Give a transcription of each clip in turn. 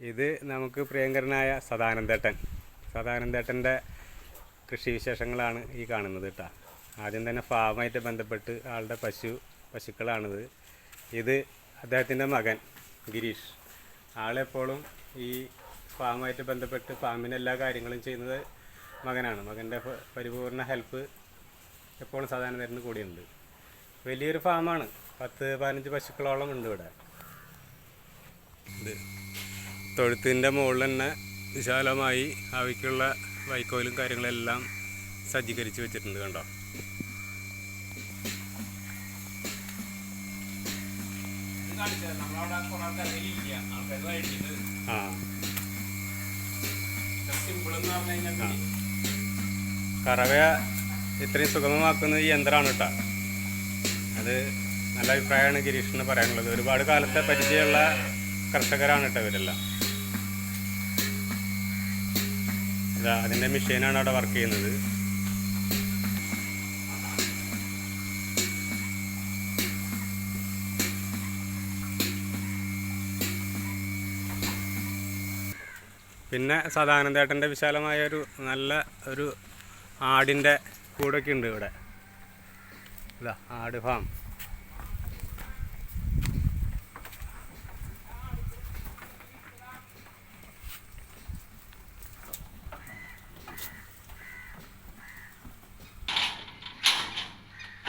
ഇത് നമുക്ക് പ്രിയങ്കരനായ സദാനന്ദേട്ടൻ. സദാനന്ദേട്ടന്റെ കൃഷി വിശേഷങ്ങളാണ് ഈ കാണുന്നത് കേട്ടോ. ആദ്യം തന്നെ ഫാമായിട്ട് ബന്ധപ്പെട്ട് ആളുടെ പശു പശുക്കളാണിത്. ഇത് അദ്ദേഹത്തിന്റെ മകൻ ഗിരീഷ്. ആളെപ്പോഴും ഈ ഫാമായിട്ട് ബന്ധപ്പെട്ട് ഫാമിന്റെ എല്ലാ കാര്യങ്ങളും ചെയ്യുന്നത് മകനാണ്. മകന്റെ പരിപൂർണ ഹെൽപ്പ് എപ്പോഴും സദാനന്ദേട്ടന് കൂടിയുണ്ട്. വലിയൊരു ഫാമാണ്. പത്ത് പതിനഞ്ച് പശുക്കളോളം ഉണ്ട് ഇവിടെ. തൊഴുത്തിന്റെ മുകളിൽ തന്നെ വിശാലമായി അവയ്ക്കുള്ള വൈക്കോലും കാര്യങ്ങളെല്ലാം സജ്ജീകരിച്ച് വെച്ചിട്ടുണ്ട് കണ്ടോ? ആ. കറവ ഇത്രയും സുഗമമാക്കുന്ന ഈ യന്ത്രമാണ് കേട്ടോ. അത് നല്ല അഭിപ്രായമാണ് ഗിരീഷിന് പറയാനുള്ളത്. ഒരുപാട് കാലത്തെ പരിചയമുള്ള കർഷകരാണ് കേട്ടോ ഇവരെല്ലാം. അതിന്റെ മെഷീനാണ് അവിടെ വർക്ക് ചെയ്യുന്നത്. പിന്നെ സദാനന്ദേട്ടന്റെ വിശാലമായ ഒരു നല്ല ഒരു ആടിന്റെ കൂടൊക്കെ ഉണ്ട് ഇവിടെ. ഇതാ ആട് ഫാം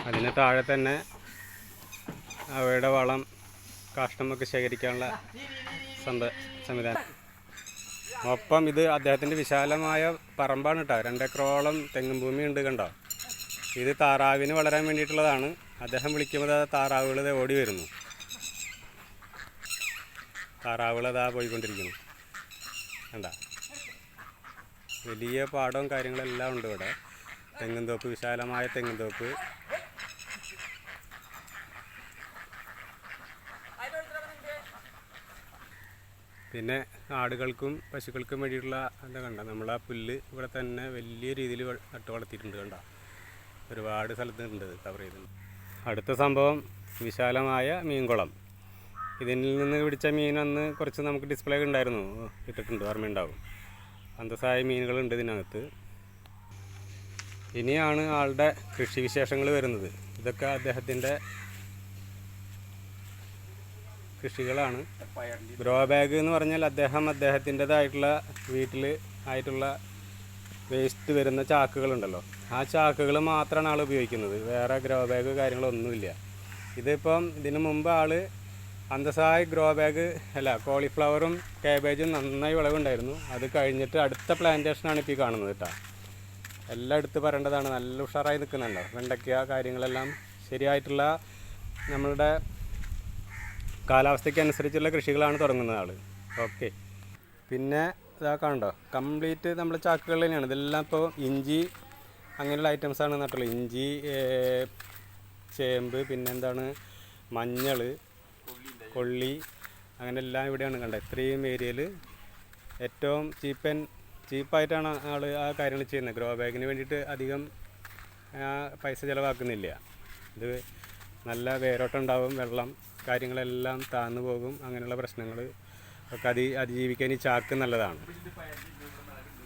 അതിന് താഴെ തന്നെ അവയുടെ വളം കാഷ്ടമൊക്കെ ശേഖരിക്കാനുള്ള സംഭ സംവിധാനം. ഒപ്പം ഇത് അദ്ദേഹത്തിന്റെ വിശാലമായ പറമ്പാണ് കേട്ടോ. രണ്ടേക്കറോളം തെങ്ങും ഭൂമി ഉണ്ട് കണ്ടോ? ഇത് താറാവിന് വളരാൻ വേണ്ടിയിട്ടുള്ളതാണ്. അദ്ദേഹം വിളിക്കുമ്പോൾ താറാവുകൾ ഓടി വരുന്നു. താറാവുകൾ അതാ പോയിക്കൊണ്ടിരിക്കുന്നു. കണ്ട? വലിയ പാടവും കാര്യങ്ങളെല്ലാം ഉണ്ട് ഇവിടെ. തെങ്ങും തോപ്പ് വിശാലമായ തെങ്ങും തോപ്പ്. പിന്നെ ആടുകൾക്കും പശുക്കൾക്കും വേണ്ടിയിട്ടുള്ള എന്താ കണ്ട നമ്മൾ ആ പുല്ല് ഇവിടെ തന്നെ വലിയ രീതിയിൽ നട്ട് വളർത്തിയിട്ടുണ്ട് കണ്ട? ഒരുപാട് സ്ഥലത്ത് ഉണ്ട് കവർ ചെയ്തിട്ടുണ്ട്. അടുത്ത സംഭവം വിശാലമായ മീൻകുളം. ഇതിൽ നിന്ന് പിടിച്ച മീൻ അന്ന് കുറച്ച് നമുക്ക് ഡിസ്പ്ലേ ഉണ്ടായിരുന്നു. ഇട്ടിട്ടുണ്ട് ഓർമ്മയുണ്ടാവും. അന്തസ്സായ മീനുകളുണ്ട് ഇതിനകത്ത്. ഇനിയാണ് ആളുടെ കൃഷി വിശേഷങ്ങൾ വരുന്നത്. ഇതൊക്കെ അദ്ദേഹത്തിന്റെ കൃഷികളാണ്. ഗ്രോ ബാഗ് എന്ന് പറഞ്ഞാൽ അദ്ദേഹം അദ്ദേഹത്തിന്റെതായിട്ടുള്ള വീട്ടിൽ ആയിട്ടുള്ള വേസ്റ്റ് വരുന്ന ചാക്കുകളുണ്ടല്ലോ. ആ ചാക്കുകൾ മാത്രമാണ് ആൾ ഉപയോഗിക്കുന്നത്. വേറെ ഗ്രോ ബാഗ് കാര്യങ്ങളൊന്നുമില്ല. ഇതിപ്പം ഇതിനു മുമ്പ് ആൾ അന്തസ്സായ ഗ്രോ ബാഗ് അല്ല കോളിഫ്ലവറും കാബേജും നന്നായി വിളവുണ്ടായിരുന്നു. അത് കഴിഞ്ഞിട്ട് അടുത്ത പ്ലാന്റേഷനാണ് ഇപ്പോൾ ഈ കാണുന്നത് കേട്ടോ എല്ലാം എടുത്ത് പറയേണ്ടതാണ്. നല്ല ഉഷാറായി നിൽക്കുന്നുണ്ടോ വെണ്ടയ്ക്ക കാര്യങ്ങളെല്ലാം ശരിയായിട്ടുള്ള നമ്മളുടെ കാലാവസ്ഥയ്ക്ക് അനുസരിച്ചുള്ള കൃഷികളാണ് തുടങ്ങുന്നത് ആൾ ഓക്കെ. പിന്നെ ഇതാ കണ്ടോ? കംപ്ലീറ്റ് നമ്മൾ ചാക്കുകൾ തന്നെയാണ്. ഇതെല്ലാം ഇപ്പോൾ ഇഞ്ചി അങ്ങനെയുള്ള ഐറ്റംസാണ് നട്ടുള്ളത് ഇഞ്ചി ചേമ്പ് പിന്നെന്താണ്? മഞ്ഞൾ കൊള്ളി അങ്ങനെ എല്ലാം ഇവിടെയാണ് കണ്ടത്. ഇത്രയും ഏരിയയിൽ ഏറ്റവും ചീപ്പൻ ചീപ്പായിട്ടാണ് ആൾ ആ കാര്യങ്ങൾ ചെയ്യുന്നത്. ഗ്രോ ബാഗിന് വേണ്ടിയിട്ട് അധികം പൈസ ചിലവാക്കുന്നില്ല. ഇത് നല്ല വേരോട്ടം ഉണ്ടാവും വെള്ളം കാര്യങ്ങളെല്ലാം താന്നു പോകും. അങ്ങനെയുള്ള പ്രശ്നങ്ങൾ ഒക്കെ അതി അതിജീവിക്കാൻ ഈ ചാക്ക് നല്ലതാണ്.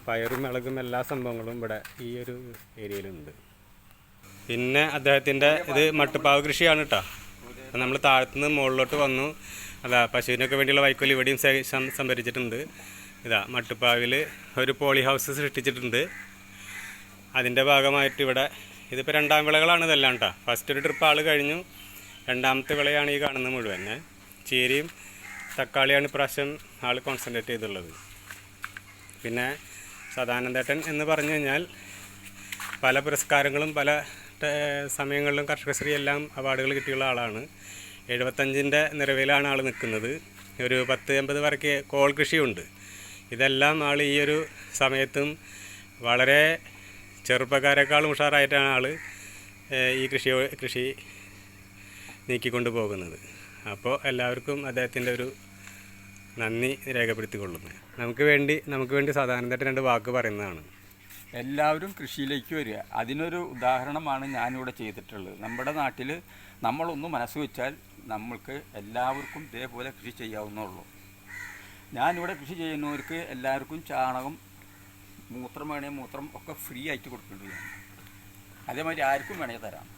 പയറും മിളകും എല്ലാ സംഭവങ്ങളും ഇവിടെ ഈ ഒരു ഏരിയയിലുണ്ട്. പിന്നെ അദ്ദേഹത്തിന്റെ ഇത് മട്ടുപ്പാവ് കൃഷിയാണ് കേട്ടോ. നമ്മൾ താഴത്തുനിന്ന് മുകളിലോട്ട് വന്നു. അതാ പശുവിനൊക്കെ വേണ്ടിയുള്ള വൈക്കോൽ ഇവിടെയും സംഭരിച്ചിട്ടുണ്ട്. ഇതാ മട്ടുപ്പാവിൽ ഒരു പോളി ഹൗസ് സൃഷ്ടിച്ചിട്ടുണ്ട്. അതിന്റെ ഭാഗമായിട്ട് ഇവിടെ ഇതിപ്പോൾ രണ്ടാം വിളകളാണ് ഇതെല്ലാം കേട്ടോ. ഫസ്റ്റ് ഒരു ട്രിപ്പ് ആൾ കഴിഞ്ഞു. രണ്ടാമത്തെ വിളയാണ് ഈ കാണുന്നത് മുഴുവൻ. ചീരയും തക്കാളിയാണ് ഇപ്രാവശ്യം ആൾ കോൺസെൻട്രേറ്റ് ചെയ്തുള്ളത്. പിന്നെ സദാനന്ദേട്ടൻ എന്ന് പറഞ്ഞു കഴിഞ്ഞാൽ പല പുരസ്കാരങ്ങളും പല സമയങ്ങളിലും കർഷകശ്രീ എല്ലാം അവാർഡുകൾ കിട്ടിയുള്ള ആളാണ്. എഴുപത്തഞ്ചിന്റെ നിറവിലാണ് ആൾ നിൽക്കുന്നത്. ഒരു പത്ത് എൺപത് വരയ്ക്ക് കോൾ കൃഷിയുണ്ട്. ഇതെല്ലാം ആൾ ഈ ഒരു സമയത്തും വളരെ ചെറുപ്പക്കാരെക്കാളും ഉഷാറായിട്ടാണ് ആൾ ഈ കൃഷി കൃഷി നീക്കിക്കൊണ്ട് പോകുന്നത് അപ്പോൾ എല്ലാവർക്കും അദ്ദേഹത്തിന്റെ ഒരു നന്ദി രേഖപ്പെടുത്തിക്കൊള്ളുന്നു. നമുക്ക് വേണ്ടി നമുക്ക് വേണ്ടി സാധാരണയായിട്ട് രണ്ട് വാക്ക് പറയുന്നതാണ്. എല്ലാവരും കൃഷിയിലേക്ക് വരിക. അതിനൊരു ഉദാഹരണമാണ് ഞാനിവിടെ ചെയ്തിട്ടുള്ളത്. നമ്മുടെ നാട്ടിൽ നമ്മളൊന്ന് മനസ്സ് വെച്ചാൽ നമ്മൾക്ക് എല്ലാവർക്കും ഇതേപോലെ കൃഷി ചെയ്യാവുന്നുള്ളൂ ഞാനിവിടെ കൃഷി ചെയ്യുന്നവർക്ക് എല്ലാവർക്കും ചാണകം മൂത്രം വേണേ മൂത്രം ഒക്കെ ഫ്രീ ആയിട്ട് കൊടുക്കുന്നുണ്ട് അതേമാതിരി ആർക്കും വേണേ തരാം.